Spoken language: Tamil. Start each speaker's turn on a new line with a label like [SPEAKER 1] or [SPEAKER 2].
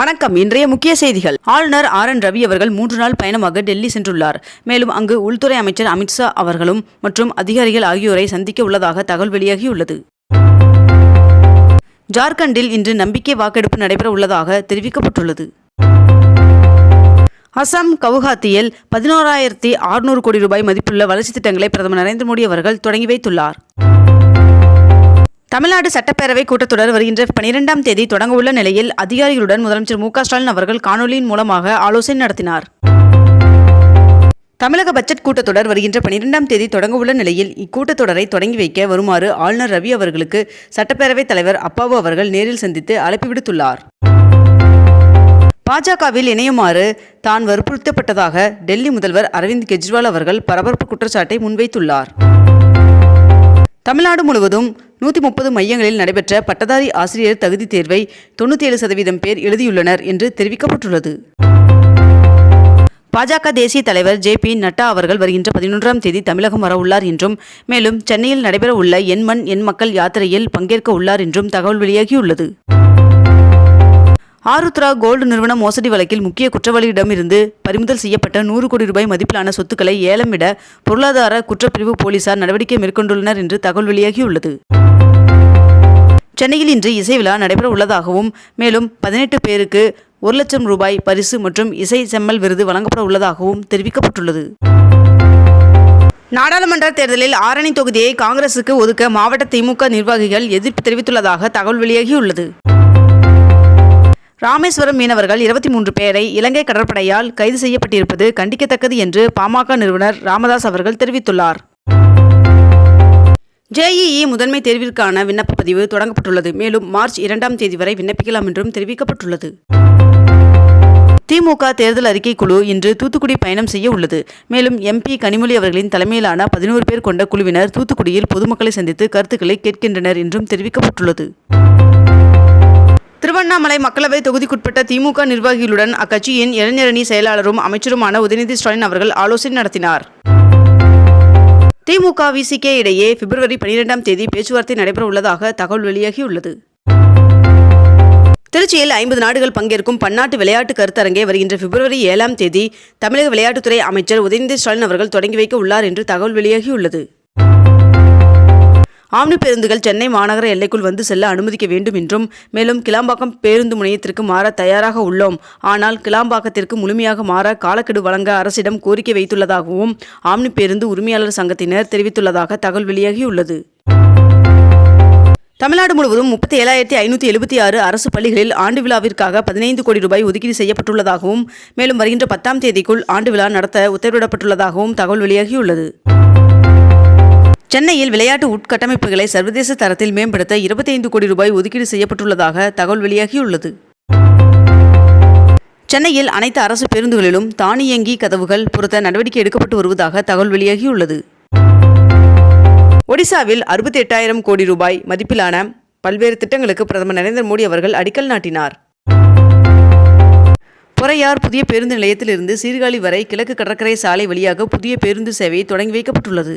[SPEAKER 1] வணக்கம். இன்றைய முக்கிய செய்திகள். ஆளுநர் ஆர். என். ரவி அவர்கள் மூன்று நாள் பயணமாக டெல்லி சென்றுள்ளார். மேலும் அங்கு உள்துறை அமைச்சர் அமித்ஷா அவர்களும் மற்றும் அதிகாரிகள் ஆகியோரை சந்திக்க உள்ளதாக தகவல் வெளியாகியுள்ளது. ஜார்க்கண்டில் இன்று நம்பிக்கை வாக்கெடுப்பு நடைபெற உள்ளதாக தெரிவிக்கப்பட்டுள்ளது. அசாம் கவுஹாத்தியில் பதினோராயிரத்தி அறுநூறு கோடி ரூபாய் மதிப்புள்ள வளர்ச்சித் திட்டங்களை பிரதமர் நரேந்திர மோடி அவர்கள் தொடங்கி வைத்துள்ளார். தமிழ்நாடு சட்டப்பேரவை கூட்டத்தொடர் வருகின்ற பனிரெண்டாம் தேதி தொடங்க உள்ள நிலையில் அதிகாரிகளுடன் முதலமைச்சர் மு ஸ்டாலின் அவர்கள் காணொலியின் மூலமாக ஆலோசனை நடத்தினார். தமிழக பட்ஜெட் கூட்டத்தொடர் வருகின்ற பனிரெண்டாம் தேதி தொடங்க உள்ள நிலையில் இக்கூட்டத்தொடரை தொடங்கி வைக்க வருமாறு ஆளுநர் ரவி அவர்களுக்கு சட்டப்பேரவைத் தலைவர் அப்பாவு அவர்கள் நேரில் சந்தித்து அழைப்பு விடுத்துள்ளார். பாஜகவில் இணையுமாறு தான் வற்புறுத்தப்பட்டதாக டெல்லி முதல்வர் அரவிந்த் கெஜ்ரிவால் அவர்கள் பரபரப்பு குற்றச்சாட்டை முன்வைத்துள்ளார். தமிழ்நாடு முழுவதும் நூற்றி முப்பது மையங்களில் நடைபெற்ற பட்டதாரி ஆசிரியர் தகுதி தேர்வை தொண்ணூற்றி ஏழு சதவீதம் பேர் எழுதியுள்ளனர் என்று தெரிவிக்கப்பட்டுள்ளது. பாஜக தேசிய தலைவர் ஜே பி நட்டா அவர்கள் வருகின்ற பதினொன்றாம் தேதி தமிழகம் வர உள்ளார் என்றும் மேலும் சென்னையில் நடைபெறவுள்ள என் மண் என் மக்கள் யாத்திரையில் பங்கேற்க உள்ளார் என்றும் தகவல் வெளியாகியுள்ளது. ஆருத்ரா கோல்டு நிறுவன மோசடி வழக்கில் முக்கிய குற்றவாளியிடமிருந்து பறிமுதல் செய்யப்பட்ட நூறு கோடி ரூபாய் மதிப்பிலான சொத்துக்களை ஏலம் விட பொருளாதார குற்றப்பிரிவு போலீசார் நடவடிக்கை மேற்கொண்டுள்ளனர் என்று தகவல் வெளியாகியுள்ளது. சென்னையில் இன்று இசை விழா நடைபெற உள்ளதாகவும் மேலும் பதினெட்டு பேருக்கு ஒரு லட்சம் ரூபாய் பரிசு மற்றும் இசை செம்மல் விருது வழங்கப்பட உள்ளதாகவும் தெரிவிக்கப்பட்டுள்ளது. நாடாளுமன்ற தேர்தலில் ஆரணி தொகுதியை காங்கிரசுக்கு ஒதுக்க மாவட்ட திமுக நிர்வாகிகள் எதிர்ப்பு தெரிவித்துள்ளதாக தகவல் வெளியாகியுள்ளது. ராமேஸ்வரம் மீனவர்கள் இருபத்தி மூன்று பேரை இலங்கை கடற்படையால் கைது செய்யப்பட்டிருப்பது கண்டிக்கத்தக்கது என்று பாமக நிறுவனர் ராமதாஸ் அவர்கள் தெரிவித்துள்ளார். ஜேஇஇ முதன்மை தேர்விற்கான விண்ணப்ப பதிவு தொடங்கப்பட்டுள்ளது. மேலும் மார்ச் இரண்டாம் தேதி வரை விண்ணப்பிக்கலாம் என்றும் தெரிவிக்கப்பட்டுள்ளது. திமுக தேர்தல் அறிக்கை குழு இன்று தூத்துக்குடி பயணம் செய்ய உள்ளது. மேலும் எம்பி கனிமொழி அவர்களின் தலைமையிலான பதினோரு பேர் கொண்ட குழுவினர் தூத்துக்குடியில் பொதுமக்களை சந்தித்து கருத்துக்களை கேட்கின்றனர் என்றும் தெரிவிக்கப்பட்டுள்ளது. திருவண்ணாமலை மக்களவை தொகுதிக்குட்பட்ட திமுக நிர்வாகிகளுடன் அக்கட்சியின் இளைஞரணி செயலாளரும் அமைச்சருமான உதயநிதி ஸ்டாலின் அவர்கள் ஆலோசனை நடத்தினார். திமுக விசிகே இடையே பிப்ரவரி பனிரெண்டாம் தேதி பேச்சுவார்த்தை நடைபெற உள்ளதாக தகவல் வெளியாகியுள்ளது. திருச்சியில் ஐம்பது நாடுகள் பங்கேற்கும் பன்னாட்டு விளையாட்டு கருத்தரங்கை வருகின்ற பிப்ரவரி ஏழாம் தேதி தமிழக விளையாட்டுத்துறை அமைச்சர் உதயநிதி ஸ்டாலின் அவர்கள் தொடங்கி வைக்க உள்ளார் என்று தகவல் வெளியாகியுள்ளது. ஆம்னி பேருந்துகள் சென்னை மாநகர எல்லைக்குள் வந்து செல்ல அனுமதிக்க வேண்டும் என்றும் மேலும் கிளாம்பாக்கம் பேருந்து முனையத்திற்கு மாற தயாராக உள்ளோம். ஆனால் கிளாம்பாக்கத்திற்கு முழுமையாக மாற காலக்கெடு வழங்க அரசிடம் கோரிக்கை வைத்துள்ளதாகவும் ஆம்னி பேருந்து உரிமையாளர் சங்கத்தினர் தெரிவித்துள்ளதாக தகவல் வெளியாகியுள்ளது. தமிழ்நாடு முழுவதும் முப்பத்தி ஏழாயிரத்தி ஐநூற்றி எழுபத்தி ஆறு அரசு பள்ளிகளில் ஆண்டு விழாவிற்காக பதினைந்து கோடி ரூபாய் ஒதுக்கீடு செய்யப்பட்டுள்ளதாகவும் மேலும் வருகின்ற பத்தாம் தேதிக்குள் ஆண்டு விழா நடத்த உத்தரவிடப்பட்டுள்ளதாகவும் தகவல் வெளியாகியுள்ளது. சென்னையில் விளையாட்டு உட்கட்டமைப்புகளை சர்வதேச தரத்தில் மேம்படுத்த இருபத்தைந்து கோடி ரூபாய் ஒதுக்கீடு செய்யப்பட்டுள்ளதாக தகவல் வெளியாகியுள்ளது. சென்னையில் அனைத்து அரசு பேருந்துகளிலும் தானியங்கி கதவுகள் பொருத்த நடவடிக்கை எடுக்கப்பட்டு வருவதாக தகவல் வெளியாகியுள்ளது. ஒடிசாவில் அறுபத்தி எட்டாயிரம் கோடி ரூபாய் மதிப்பிலான பல்வேறு திட்டங்களுக்கு பிரதமர் நரேந்திர மோடி அவர்கள் அடிக்கல் நாட்டினார். பொறையார் புதிய பேருந்து நிலையத்திலிருந்து சீர்காழி வரை கிழக்கு கடற்கரை சாலை வழியாக புதிய பேருந்து சேவை தொடங்கி வைக்கப்பட்டுள்ளது.